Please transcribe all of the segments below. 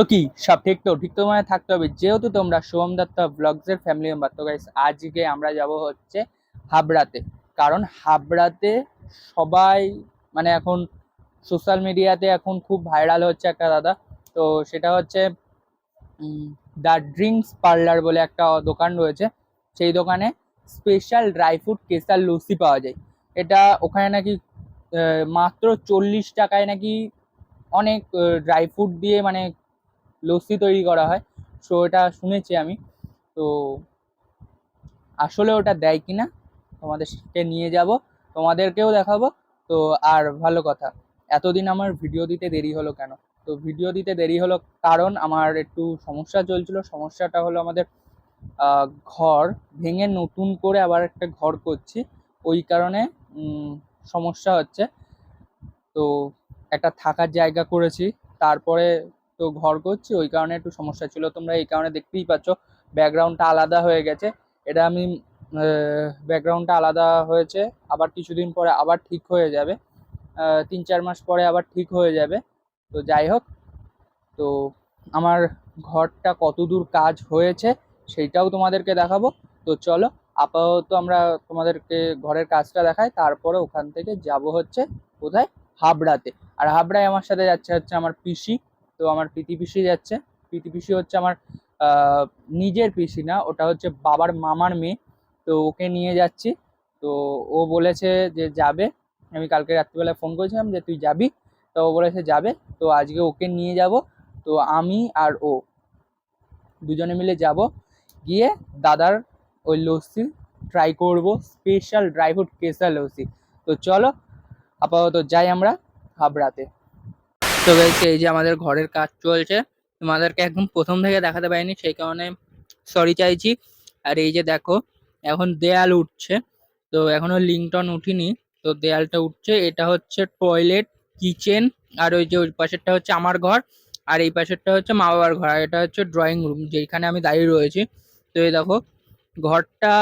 তো কি? সব ঠিক তো? ঠিক তো মানে থাকতে হবে। যেহেতু তোমরা সোহম দত্তা ব্লগসের ফ্যামিলি মেম্বার তো গাইস আজকে আমরা যাব হচ্ছে হাবড়াতে। কারণ হাবড়াতে সবাই মানে এখন সোশ্যাল মিডিয়াতে এখন খুব ভাইরাল হচ্ছে একটা দাদা। তো সেটা হচ্ছে দ্য ড্রিঙ্কস পার্লার বলে একটা দোকান রয়েছে। সেই দোকানে special dry fruit kesar lassi পাওয়া যায়। এটা ওখানে নাকি মাত্র চল্লিশ টাকায় নাকি অনেক ড্রাই ফ্রুট দিয়ে মানে লস্যি তৈরি করা হয়। সো এটা শুনেছি আমি। তো আসলে ওটা দেয় কিনা, তোমাদেরকে নিয়ে যাব, তোমাদেরকেও দেখাবো। তো আর ভালো কথা, এতদিন আমার ভিডিও দিতে দেরি হলো কেন? তো ভিডিও দিতে দেরি হলো কারণ আমার একটু সমস্যা চলছিল। সমস্যাটা হলো আমাদের ঘর ভেঙে নতুন করে আবার একটা ঘর করছি। ওই কারণে সমস্যা হচ্ছে। তো একটা থাকার জায়গা করেছি। তারপরে তো ঘর করছি, ওই কারণে একটু সমস্যা ছিল। তোমরা এই কারণে দেখতেই পাচ্ছ ব্যাকগ্রাউন্ডটা আলাদা হয়ে গেছে। এটা আমি ব্যাকগ্রাউন্ডটা আলাদা হয়েছে, আবার কিছুদিন পরে আবার ঠিক হয়ে যাবে। তিন চার মাস পরে আবার ঠিক হয়ে যাবে। তো যাই হোক, তো আমার ঘরটা কতদূর কাজ হয়েছে সেইটাও তোমাদেরকে দেখাবো। তো চলো, আপাতত আমরা তোমাদেরকে ঘরের কাজটা দেখাই, তারপরে ওখান থেকে যাব হচ্ছে কোথায় হাবড়াতে। আর হাবড়ায় আমার সাথে যাচ্ছে হচ্ছে আমার পিসি। তো আমার পিতি পিসি যাচ্ছে। পিতি পিসি হচ্ছে আমার নিজের পিসি না, ওটা হচ্ছে বাবার মামার মেয়ে। তো ওকে নিয়ে যাচ্ছি। তো ও বলেছে যে যাবে। আমি কালকে রাত্রিবেলায় ফোন করেছিলাম যে তুই যাবি? তো ও বলেছে যাবে। তো আজকে ওকে নিয়ে যাব। তো আমি আর ও দুজনে মিলে যাব। গিয়ে দাদার ওই লস্যি ট্রাই করব। Special dry fruit kesar lassi. তো চলো, আপাতত যাই আমরা, হাবড়াতে। তো গাইস এই যে আমাদের ঘরের কাজ চলছে, তোমাদেরকে একদম প্রথম থেকে দেখাতে পারিনি, সেই কারণে সরি চাইছি। আর এই যে দেখো, এখন দেয়াল উঠছে, তো এখনও লিংটন উঠিনি, তো দেয়ালটা উঠছে, এটা হচ্ছে টয়লেট কিচেন আর ওই যে ওই পাশেরটা হচ্ছে আমার ঘর, আর এই পাশেরটা হচ্ছে মা বাবার ঘর, আর এটা হচ্ছে ড্রয়িং রুম যেখানে আমি দাঁড়িয়ে রয়েছি। তো এই দেখো, ঘরটা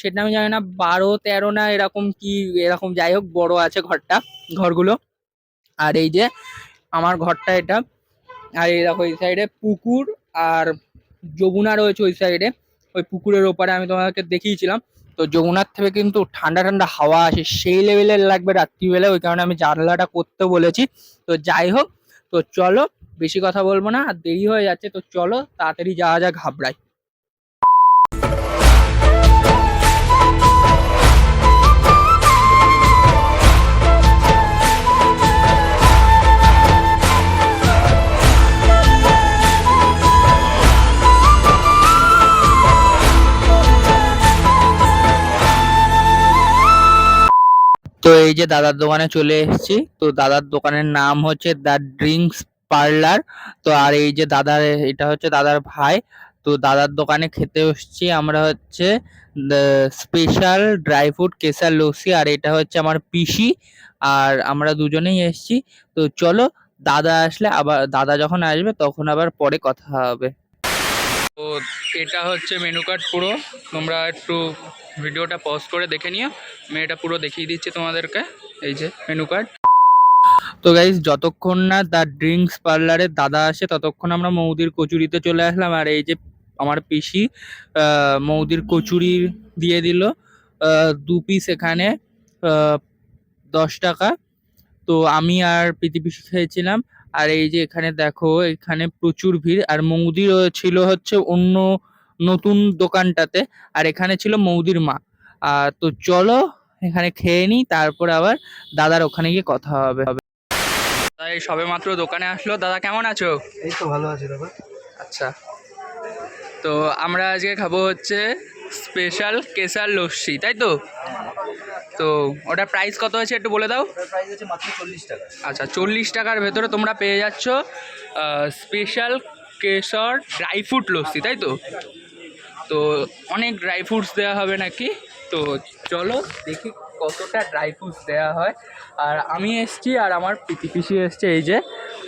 সেটা আমি জানি না, বারো, তেরো না এরকম কি, এরকম, যাই হোক, বড় আছে ঘরটা, ঘরগুলো। আর এই যে আমার ঘরটা এটা। আর এই দেখো, এই সাইডে পুকুর আর যমুনা রয়েছে ওই সাইডে ওই পুকুরের ওপারে আমি তোমাকে দেখিয়েছিলাম। তো যমুনার থেকে কিন্তু ঠান্ডা ঠান্ডা হাওয়া আসে, সেই লেভেলের লাগবে রাত্রিবেলায় ওই কারণে আমি জানলাটা করতে বলেছি। তো যাই হোক, তো চলো, বেশি কথা বলব না, আর দেরি হয়ে যাচ্ছে, তো চলো, তাড়াতাড়ি যাওয়া যাক, ঘাবড়াই। তো এই যে দাদার দোকানে চলে এসেছি। তো দাদার দোকানের নাম হচ্ছে দ্য ড্রিঙ্কস পার্লার। তো আর এই যে দাদার, এটা হচ্ছে দাদার ভাই। তো দাদার দোকানে খেতে এসেছি আমরা হচ্ছে special dry fruit kesar lassi আর এটা হচ্ছে আমার পিসি আর আমরা দুজনেই এসেছি। তো চলো দাদা আসলে আবার, দাদা যখন আসবে তখন আবার পরে কথা হবে। তো এটা হচ্ছে মেনু কার্ড পুরো। তোমরা একটু ভিডিওটা পজ করে দেখে নিও। আমি এটা পুরো দেখিয়ে দিচ্ছি তোমাদেরকে। এই যে মেনু কার্ড তো গাইজ যতক্ষণ না দ্য ড্রিঙ্কস পার্লারে দাদা আসে, ততক্ষণ আমরা মৌদির কচুরিতে চলে আসলাম। আর এই যে আমার পিসি মৌদির কচুরি দিয়ে দিল। দু পিস এখানে দশ টাকা। তো আমি আর প্রীতি পিসি খেয়েছিলাম। আর এই যে এখানে দেখো এখানে প্রচুর ভিড়। আর মৌদির ছিল হচ্ছে অন্য নতুন দোকানটাতে আর এখানে ছিল মৌদির মা। আর তো চলো এখানে খেয়ে নিই তারপর আবার দাদার ওখানে গিয়ে কথা হবে। এই সবে মাত্র দোকানে আসলো। দাদা কেমন আছো? এই তো ভালো আছে দাদা। আচ্ছা। তো আমরা আজকে খাব হচ্ছে স্পেশাল কেসার লস্যি তাই তো? তো ওটার প্রাইস কত আছে একটু বলে দাও? প্রাইস মাত্র চল্লিশ টাকা। আচ্ছা চল্লিশ টাকার ভেতরে তোমরা পেয়ে যাচ্ছ স্পেশাল কেশর ড্রাই ফ্রুট লস্যি তাই তো? তো অনেক ড্রাই ফ্রুটস দেওয়া হবে নাকি? তো চলো দেখি কতটা ড্রাই ফ্রুটস দেওয়া হয়। আর আমি এসছি আর আমার পিটি পিসি এসছে এই যে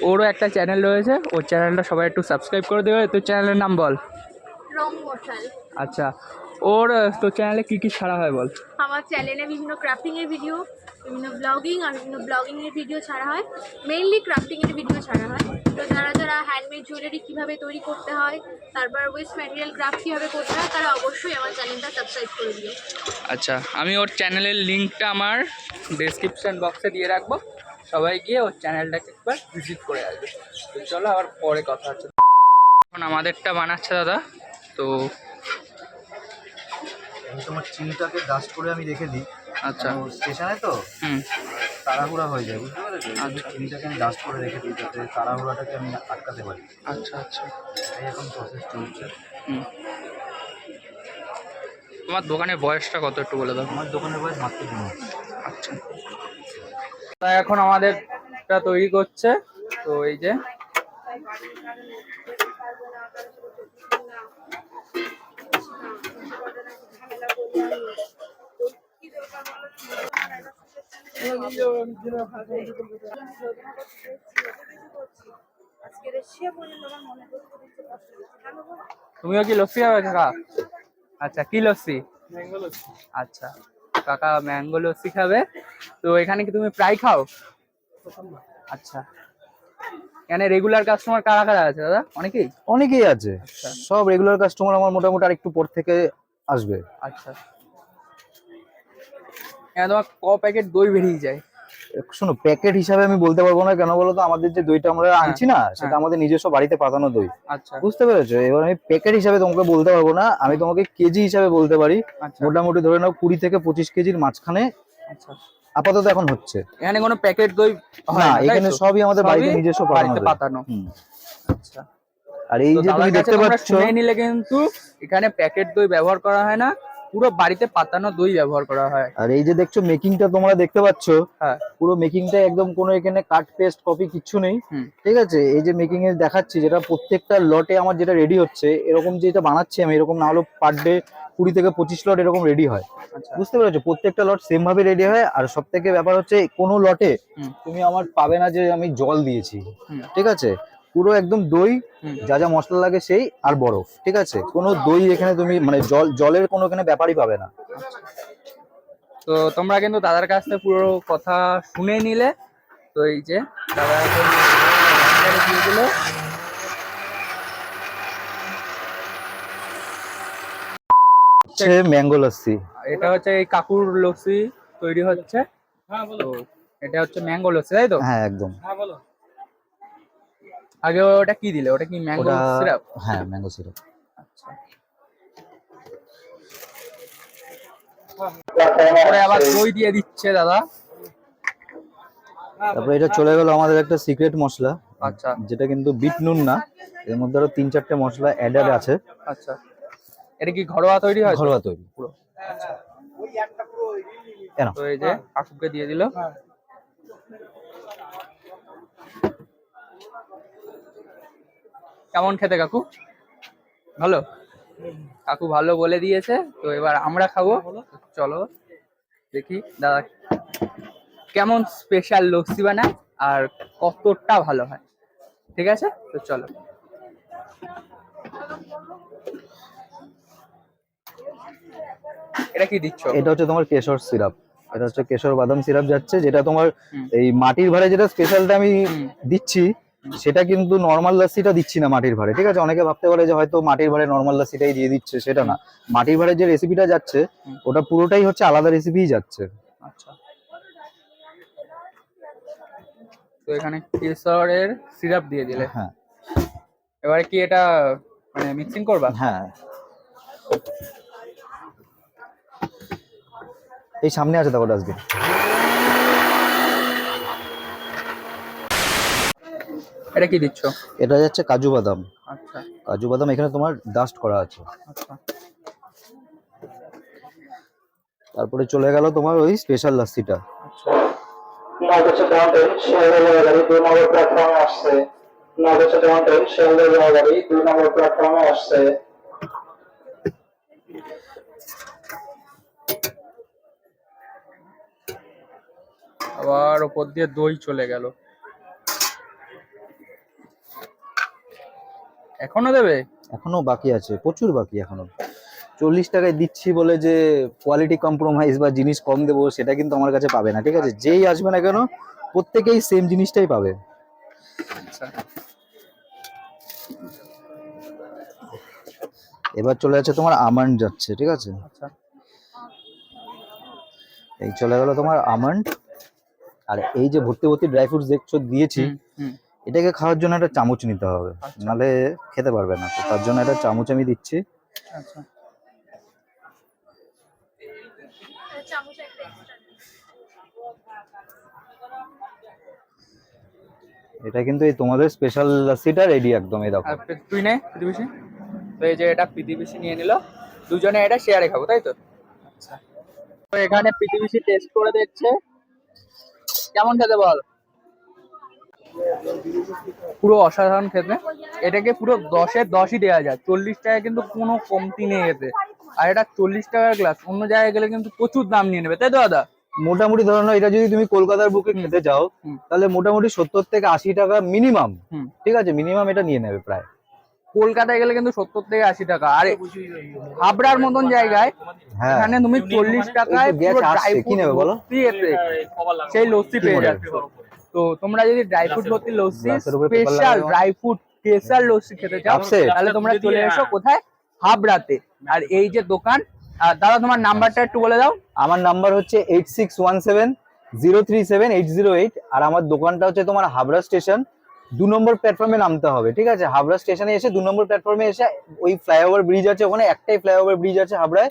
ওরও একটা চ্যানেল রয়েছে ওর চ্যানেলটা সবাই একটু সাবস্ক্রাইব করে দেবে। তোর চ্যানেলের নাম বল। রং আচ্ছা ওর তো চ্যানেলে কি কি ছাড়া হয় বল? আমার চ্যানেলে বিভিন্ন ক্রাফটিং এর ভিডিও বিভিন্ন ব্লগিং আর বিভিন্ন ব্লগিং এর ভিডিও ছাড়া হয়। মেইনলি ক্রাফটিং এর ভিডিও ছাড়া হয়। তো যারা যারা হ্যান্ডমেড জুয়েলারি কীভাবে তৈরি করতে হয় তারপর ওয়েস্ট ম্যাটেরিয়াল ক্রাফট কীভাবে করতে হয় তারা অবশ্যই আমার চ্যানেলটা সাবস্ক্রাইব করে দিও। আচ্ছা আমি ওর চ্যানেলের লিঙ্কটা আমার ডেসক্রিপশন বক্সে দিয়ে রাখব। সবাই গিয়ে ওর চ্যানেলটাকে একবার ভিজিট করে আসবে। তো চলো আবার পরে কথা হচ্ছে। এখন আমাদেরটা বানাচ্ছে দাদা। তো আমি তোমার চিনিটাকে ডাস্ট করে আমি রেখে দিই। আচ্ছা। স্টেশনে তো তাড়াহুড়া হয়ে যায় বুঝতে পেরেছ? জন্য আচ্ছা। চিনিটাকে আমি ডাস্ট করে রেখে দিই যাতে তাড়াহুড়াটাকে আমি আটকাতে পারি। আচ্ছা আচ্ছা। এই এখন প্রসেস চলছে। হুম। তোমার দোকানের বয়সটা কত একটু বলে দাও? আমার দোকানের বয়স মাত্র দু মাস। আচ্ছা। তা এখন আমাদেরটা তৈরি করছে। তো এই যে তুমিও কি লস্যি খাবে কাকা? আচ্ছা কি লস্যি? আচ্ছা কাকা ম্যাঙ্গো লস্যি খাবে। তো এখানে কি তুমি প্রায় খাও? আচ্ছা। এখানে রেগুলার কাস্টমার কারা কারা আছে দাদা? অনেকেই? অনেকেই আছে। আচ্ছা। সব রেগুলার কাস্টমার আমার মোটামুটি আর একটু পর থেকে আসবে। আচ্ছা। এখানে তোমার ক প্যাকেট দই বেরিয়ে যায়? শোনো প্যাকেট হিসাবে আমি বলতে পারব না কেন বলো তো আমাদের যে দইটা আমরা আনছি না সেটা হ্যাঁ। আমাদের নিজস্ব বাড়িতে পাতানো দই। আচ্ছা। বুঝতে পেরেছ? এবার আমি প্যাকেট হিসাবে তোমাকে বলতে পারব না আমি তোমাকে কেজি হিসাবে বলতে পারি। আচ্ছা। মোটামুটি ধরে নাও কুড়ি থেকে পঁচিশ কেজির মাঝখানে আচ্ছা। আপাতত এখন হচ্ছে। এখানে কোনো প্যাকেট দই হয় না এখানে সবই আমাদের বাড়িতে নিজস্ব বাড়িতে পাতানো পাতানো আচ্ছা। আর এই যে তুমি দেখতে পাচ্ছ নিলে কিন্তু এখানে প্যাকেট দই ব্যবহার করা হয় না পুরো বাড়িতে পাতানো দই ব্যবহার করা হয়। আর এই যে দেখছ মেকিংটা তোমরা দেখতে পাচ্ছ হ্যাঁ। পুরো মেকিংটা একদম কোনো এখানে কাট পেস্ট কপি কিচ্ছু নেই। ঠিক আছে? এই যে মেকিং এ দেখাচ্ছি যেটা প্রত্যেকটা লটে আমার যেটা রেডি হচ্ছে এরকম যেটা বানাচ্ছি আমি এরকম না হলেও পার ডে কুড়ি থেকে পঁচিশ লট এরকম রেডি হয়। আচ্ছা। বুঝতে পেরেছ? প্রত্যেকটা লট সেম ভাবে রেডি হয় আর সব থেকে ব্যাপার হচ্ছে কোনো লটে তুমি আমার পাবে না যে আমি জল দিয়েছি। ঠিক আছে? পুরো একদম দই যা যা মশলা লাগে সেই আর বরফ ঠিক আছে? কোনো দই এখানে তুমি মানে জল জলের কোনো এখানে ব্যাপারই পাবে না। তো তোমরা কিন্তু দাদার কাছ থেকে পুরো কথা শুনে নিলে। তো এই যে দাদা এখন দিয়ে দিল। হচ্ছে ম্যাঙ্গো লস্যি। এটা হচ্ছে এই কাকুর লস্যি তৈরি হচ্ছে। তো এটা হচ্ছে ম্যাঙ্গো লস্যি তাই তো? হ্যাঁ একদম। আগে ওটা কি দিলে? ওটা কি ম্যাঙ্গো সিরাপ হ্যাঁ ম্যাঙ্গো সিরাপ আচ্ছা। আবার দই দিয়ে দিচ্ছে দাদা। তারপরে এটা চলে গেল আমাদের একটা সিক্রেট মশলা আচ্ছা। যেটা কিন্তু বিট নুন না। এর মধ্যে আরও তিন চারটে মশলা অ্যাডার আছে। আচ্ছা। এটা কি ঘরোয়া তৈরি হয়? ঘরোয়া তৈরি। পুরো। আচ্ছা ওই কেন তো এই যে কাকুকে দিয়ে দিল। কেমন খেতে কাকু? ভালো? কাকু ভালো বলে দিয়েছে তো এবার আমরা খাব। চলো দেখি দাদা কেমন স্পেশাল লস্যি বানায় আর কতটা ভালো হয়? ঠিক আছে? তো চলো। এটা কি দিচ্ছ? এটা হচ্ছে তোমার কেশর সিরাপ এটা হচ্ছে কেশর বাদাম সিরাপ যাচ্ছে যেটা তোমার এই মাটির ভাড়ে যেটা স্পেশালটা আমি দিচ্ছি সেটা কিন্তু নর্মাল লাস্সিটা দিচ্ছি না মাটির ভাড়ে ঠিক আছে? অনেকে ভাবতে পারে যে হয়তো মাটির ভাড়ে নর্মাল লাস্সিটাই দিয়ে দিচ্ছে সেটা না। মাটির ভাড়ে যে রেসিপিটা যাচ্ছে ওটা পুরোটাই হচ্ছে আলাদা রেসিপিই যাচ্ছে। আচ্ছা। তো এখানে কেশরের সিরাপ দিয়ে দিলে। হ্যাঁ। এবারে কি এটা মানে মিক্সিং করবা? হ্যাঁ। এই সামনে আছে দেখো ডাস্টবিন এটা কি দিচ্ছ? এটা যাচ্ছে কাজু বাদাম। আচ্ছা। কাজু বাদাম এখানে তোমার ডাস্ট করা আছে। আচ্ছা। তারপরে চলে গেল তোমার ওই স্পেশাল লাস্সিটা আচ্ছা। আবার ওপর দিয়ে দই চলে গেল। এখনও দেবে? এখনও বাকি আছে প্রচুর বাকি এখনও। চল্লিশ টাকায় দিচ্ছি বলে যে কোয়ালিটি কম্প্রোমাইজ বা জিনিস কম দেবো সেটা কিন্তু আমার কাছে পাবে না ঠিক আছে? যেই আসবে না কেন প্রত্যেকেই সেম জিনিসটাই পাবে। আচ্ছা। এবার চলে যাচ্ছে তোমার আমন্ড যাচ্ছে ঠিক আছে? আচ্ছা। এই চলে গেল তোমার আমন্ড। আর এই যে ভর্তি ভর্তি ড্রাই ফ্রুটস দেখছ দিয়েছি। এটাকে খাওয়ার জন্য একটা চামচ নিতে হবে। আচ্ছা। নালে খেতে পারবে না তো তার জন্য একটা চামচ আমি দিচ্ছি। আচ্ছা। চামচ একটা extra। এটা কিন্তু এই তোমাদের স্পেশাল লাসিটা রেডি একদম এই দেখো। তুই নে প্রতিবেশী। তো এই যে এটা প্রতিবেশী নিয়ে নিল। দুজনে এটা শেয়ারে খাব তাই তো? আচ্ছা। তো এখানে প্রতিবেশী টেস্ট করে দেখছে। কেমন খেতে বল? পুরো অসাধারণ খেতে এটাকে পুরো দশের দশই দেওয়া যায়। চল্লিশ টাকায় কিন্তু কোনো কমতি নেই এতে। আর এটা চল্লিশ টাকার গ্লাস অন্য জায়গায় গেলে কিন্তু প্রচুর দাম নিয়ে নেবে তাই তো দাদা? মোটামুটি ধরো না এটা যদি তুমি কলকাতার বুকে। খেতে যাও তাহলে মোটামুটি সত্তর থেকে আশি টাকা মিনিমাম ঠিক আছে? মিনিমাম এটা নিয়ে নেবে প্রায়। কলকাতায় গেলে কিন্তু সত্তর থেকে আশি টাকা। আর হাবড়ার মতন জায়গায় হ্যাঁ। এখানে তুমি চল্লিশ টাকায়? সেই লস্যি পেয়ে যাচ্ছ। তো তোমরা যদি ড্রাই ফ্রুট ভর্তি lassi special dry fruit kesar lassi খেতে চাও তাহলে তোমরা চলে এসো কোথায়? হাবড়াতে। আর এই যে দোকান দাদা তোমার নাম্বারটা একটু বলে দাও। আমার নাম্বার হচ্ছে eight six one seven zero three seven eight zero eight আর আমার দোকানটা হচ্ছে তোমার হাবড়া স্টেশন। দু নম্বর প্ল্যাটফর্মে নামতে হবে ঠিক আছে? হাবড়া স্টেশনে এসে দু নম্বর প্ল্যাটফর্মে এসে ওই ফ্লাইওভার ব্রিজ আছে ওখানে একটাই ফ্লাইওভার ব্রিজ আছে হাবড়ায়।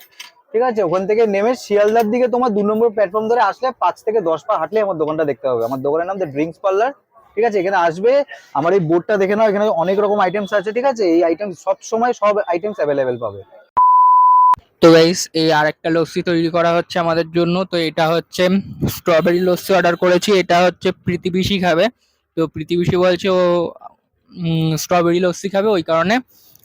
ঠিক আছে? ওখান থেকে নেমে শিয়ালদার দিকে তোমার দু নম্বর প্ল্যাটফর্ম ধরে আসলে পাঁচ থেকে দশ পা হাঁটলে আমার দোকানটা দেখতে হবে। আমার দোকানের নাম ড্রিঙ্কস পার্লার ঠিক আছে? এখানে আসবে, আমার এই বোর্ডটা দেখে নাও, এখানে অনেক রকম আইটেমস আছে, ঠিক আছে? এই আইটেম সব সময় সব আইটেমস অ্যাভেলেবেল পাবে। তো গাইস এই আরেকটা লস্যি তৈরি করা হচ্ছে আমাদের জন্য। তো এটা হচ্ছে স্ট্রবেরি লস্যি অর্ডার করেছি। এটা হচ্ছে প্রীতিবিশি খাবে। তো প্রীতিবিশি বলছে ও স্ট্রবেরি লস্যি খাবে ওই কারণে।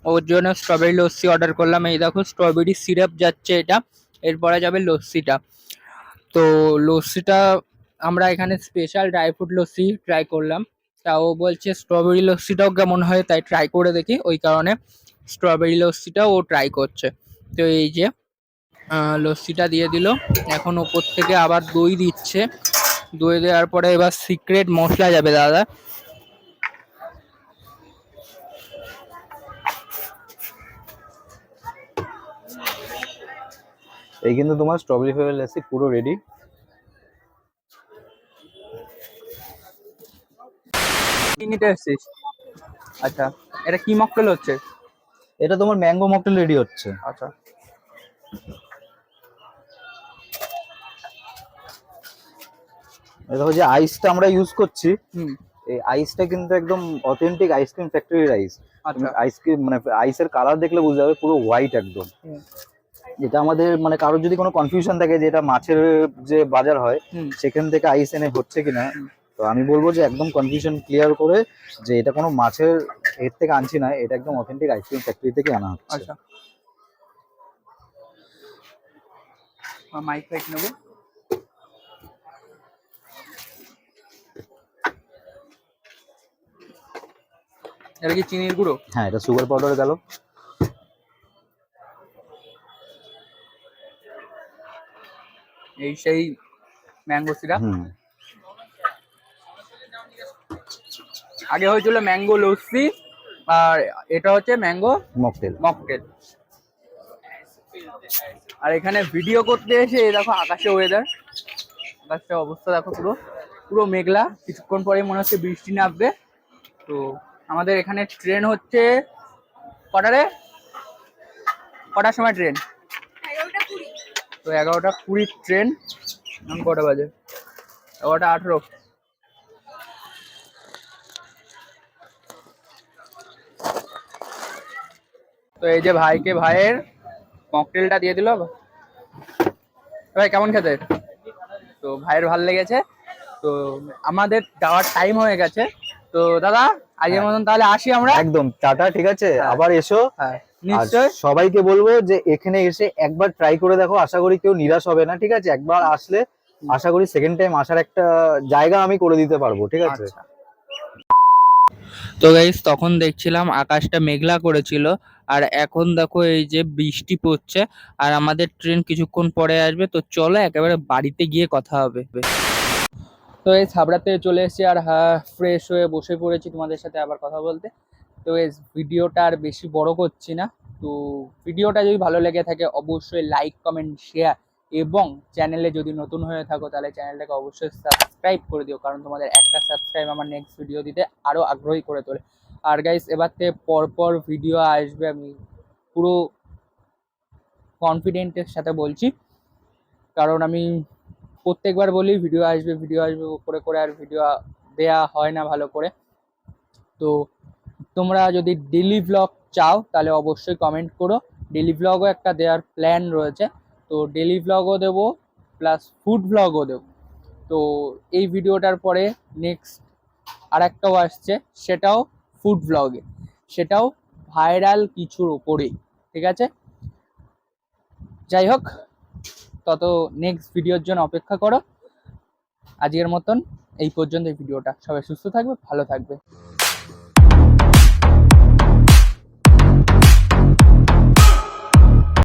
ওর জন্য স্ট্রবেরি লস্যি অর্ডার করলাম। এই দেখো স্ট্রবেরি সিরাপ যাচ্ছে এটা। এরপরে যাবে লস্যিটা। তো লস্যিটা আমরা এখানে special dry fruit lassi try করলাম। তা ও বলছে স্ট্রবেরি লস্যিটাও কেমন হয়, তাই ট্রাই করে দেখি। ওই কারণে স্ট্রবেরি লস্যিটাও ও ট্রাই করছে। তো এই যে লস্যিটা দিয়ে দিল। এখন ওপর থেকে আবার দই দিচ্ছে। দই দেওয়ার পরে এবার সিক্রেট মশলা যাবে, দাদা। এই কিন্তু তোমার স্ট্রবেরি ফ্লেভার লাসি পুরো রেডি নিতে এসছিস? আচ্ছা এটা কি মকটেল হচ্ছে? এটা তোমার ম্যাঙ্গো মকটেল রেডি হচ্ছে। আচ্ছা। দেখো যে আইসটা আমরা ইউজ করছি এই আইসটা কিন্তু একদম অথেন্টিক আইসক্রিম ফ্যাক্টরির আইস আইসক্রিম মানে আইসের কালার দেখলে বুঝতে হবে পুরো হোয়াইট একদম। যেটা আমাদের মানে কারোর যদি কোনো কনফিউশন থাকে যে এটা মাছের যে বাজার হয় সেখান থেকে আইস এনে হচ্ছে কিনা তো আমি বলব যে একদম কনফিউশন ক্লিয়ার করে যে এটা কোনো মাছের এর থেকে আনছি না এটা একদম অথেন্টিক আইসক্রিম ফ্যাক্টরি থেকে আনা হচ্ছে। আচ্ছা। মাইক ফাইক নেব। এটা কি চিনির গুঁড়ো? হ্যাঁ এটা সুগার পাউডার গেল। এই সেই ম্যাঙ্গো সিরাপ আগে হয়েছিল ম্যাঙ্গো লস্যি আর এটা হচ্ছে ম্যাঙ্গো মকটেল। মকটেল। আর এখানে ভিডিও করতে এসে দেখো আকাশে ওয়েদার আকাশের অবস্থা দেখো পুরো পুরো মেঘলা। কিছুক্ষণ পরে মনে হচ্ছে বৃষ্টি নামবে। তো আমাদের এখানে ট্রেন হচ্ছে কটারে কটার সময় ট্রেন তো এগারোটা কুড়ির ট্রেন, এখন কটা বাজে? এগারোটা আঠেরো। তো এই যে ভাইকে ভাইয়ের মকটেলটা দিয়ে দিল। ভাই, কেমন খেতে? তো ভাইয়ের ভালো লেগেছে। তো আমাদের যাওয়ার টাইম হয়ে গেছে। তো দাদা আজকের মতন তাহলে আসি আমরা? একদম টাটা ঠিক আছে? হ্যাঁ। আবার এসো। হ্যাঁ নিশ্চয় সবাইকে বলব যে এখানে এসে একবার ট্রাই করে দেখো আশা করি কেউ নিরাশ হবে না ঠিক আছে? একবার আসলে আশা করি সেকেন্ড টাইম আসার একটা জায়গা আমি করে দিতে পারব ঠিক আছে? আচ্ছা। তো গাইস তখন দেখছিলাম আকাশটা মেঘলা করেছিল আর এখন দেখো এই যে বৃষ্টি পড়ছে আর আমাদের ট্রেন কিছুক্ষণ পরে আসবে তো চলো একেবারে বাড়িতে গিয়ে কথা হবে। তো এই ছাবড়াতে চলে এসেছি আর ফ্রেশ হয়ে বসে পড়েছি তোমাদের সাথে আবার কথা বলতে। তো এই ভিডিওটা আর বেশি বড় করছি না। তো ভিডিওটা যদি ভালো লেগে থাকে, অবশ্যই লাইক কমেন্ট শেয়ার এবং চ্যানেলে যদি নতুন হয়ে থাকো, তাহলে চ্যানেলটাকে অবশ্যই সাবস্ক্রাইব করে দিও, কারণ তোমাদের একটা সাবস্ক্রাইব আমার নেক্সট ভিডিও দিতে আরও আগ্রহী করে তোলে। আর গাইস এবার থেকে পরপর ভিডিও আসবে, আমি পুরো কনফিডেন্টের সাথে বলছি। কারণ আমি প্রত্যেকবার বলি ভিডিও আসবে ভিডিও আসবে করে করে আর ভিডিও দেয়া হয় না ভালো করে। তো তোমরা যদি ডেলি ভ্লগ চাও, তাহলে অবশ্যই কমেন্ট করো। ডেলি ভ্লগও একটা দেওয়ার প্ল্যান রয়েছে। তো ডেলি ভ্লগও দেবো প্লাস ফুড ভ্লগও দেবো। তো এই ভিডিওটার পরে নেক্সট আর একটাও আসছে, সেটাও ফুড ভ্লগে সেটাও ভাইরাল কিছুর ওপরেই ঠিক আছে? যাই হোক তত নেক্সট ভিডিওর জন্য অপেক্ষা করো। আজকের মতন এই পর্যন্ত এই ভিডিওটা সবাই সুস্থ থাকবে, ভালো থাকবে।